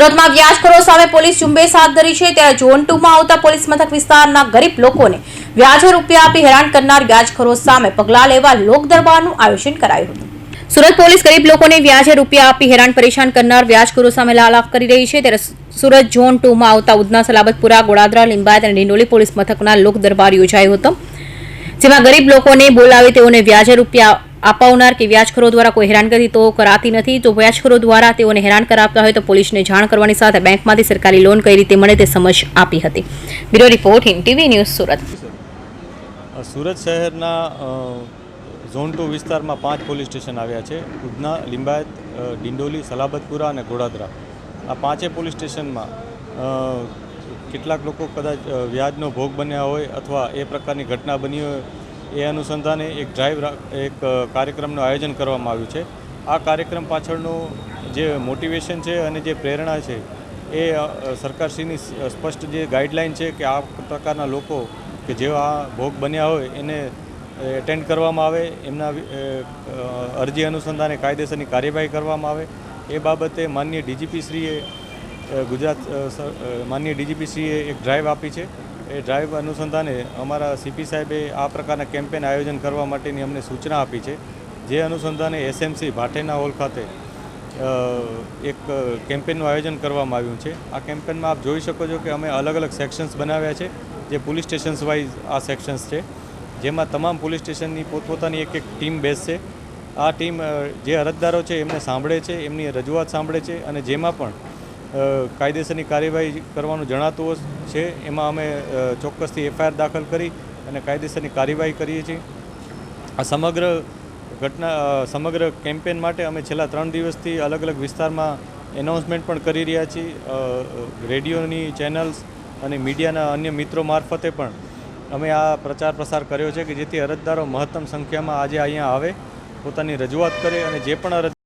સુરતમાં વ્યાજખોરો સામે પોલીસ ઝુંબેશ હાથ ધરી છે. ત્યારે ઝોન ટુમાં આવતા પોલીસ મથક વિસ્તારના ગરીબ લોકોને વ્યાજે રૂપિયા આપી હેરાન કરનાર વ્યાજખોરો સામે પગલાં લેવા લોકદરબારનું આયોજન કરાયું હતું. સુરત પોલીસ ગરીબ લોકોને વ્યાજે રૂપિયા આપી હેરાન પરેશાન કરનાર વ્યાજખોરો સામે લાલાફ કરી રહી છે. ત્યારે સુરત ઝોન ટુમાં આવતા ઉધના સલાબતપુરા, ગોડાદરા, લિંબાયત અને ડિંડોલી પોલીસ મથકના લોક દરબાર યોજાયો હતો. જેમાં ગરીબ લોકોને બોલાવી તેઓને વ્યાજે રૂપિયા અપાવનાર કે વ્યાજખોરો દ્વારા કોઈ હેરાનગતિ તો કરાતી નથી. તો વ્યાજખોરો દ્વારા તેઓને હેરાન કરાવતા હોય તો પોલીસને જાણ કરવાની સાથે બેંકમાંથી સરકારી લોન કઈ રીતે મળે તે સમજ આપી હતી. Bureau report TV news Surat. Surat શહેરના ઝોન ટુ વિસ્તારમાં પાંચ પોલીસ સ્ટેશન આવ્યા છે. ઉધના, લિંબાયત ડિંડોલી, સલાબતપુરા અને ઘોડાદરા આ પાંચે પોલીસ સ્ટેશનમાં કેટલાક લોકો કદાચ વ્યાજનો ભોગ બન્યા હોય અથવા એ પ્રકારની ઘટના બની હોય એ અનુસંધાને એક ડ્રાઈવ એક કાર્યક્રમનું આયોજન કરવામાં આવ્યું છે. આ કાર્યક્રમ પાછળનું જે મોટિવેશન છે અને જે પ્રેરણા છે, એ સરકારશ્રીની સ્પષ્ટ જે ગાઈડલાઇન છે કે આ પ્રકારના લોકો કે જેઓ આ ભોગ બન્યા હોય એને એટેન્ડ કરવામાં આવે, એમના અરજી અનુસંધાને કાયદેસરની કાર્યવાહી કરવામાં આવે. એ બાબતે માનનીય ડીજીપીશ્રીએ ગુજરાત માનનીય ડીજીપીશ્રીએ એક ડ્રાઈવ આપી છે. એ ડ્રાઈવ અનુસંધાને અમારા સીપી સાહેબે આ પ્રકારના કેમ્પેન આયોજન કરવા માટેની અમને સૂચના આપી છે. જે અનુસંધાને એસએમસી ભાટેના હોલ ખાતે એક કેમ્પેનનું આયોજન કરવામાં આવ્યું છે. આ કેમ્પેનમાં આપ જોઈ શકો છો કે અમે અલગ અલગ સેક્શન્સ બનાવ્યા છે, જે પોલીસ સ્ટેશન્સ વાઇઝ આ સેક્શન્સ છે. જેમાં તમામ પોલીસ સ્ટેશનની પોતપોતાની એક એક ટીમ બેસશે. આ ટીમ જે અરજદારો છે એમને સાંભળે છે, એમની રજૂઆત સાંભળે છે અને જેમાં પણ કાયદેસરની કાર્યવાહી કરવાનું જણાતું છે. એમાં અમે ચોક્કસથી એફઆઈઆર દાખલ કરી અને કાયદેસરની કાર્યવાહી કરીએ છીએ. આ સમગ્ર ઘટના સમગ્ર કેમ્પેન માટે અમે છેલ્લા ત્રણ દિવસથી અલગ અલગ વિસ્તારમાં એનાઉન્સમેન્ટ પણ કરી રહ્યા છીએ. રેડિયોની ચેનલ્સ અને મીડિયાના અન્ય મિત્રો મારફતે પણ અમે આ પ્રચાર પ્રસાર કર્યો છે કે જેથી અરજદારો મહત્તમ સંખ્યામાં આજે અહીંયા આવે, પોતાની રજૂઆત કરે અને જે પણ અરજ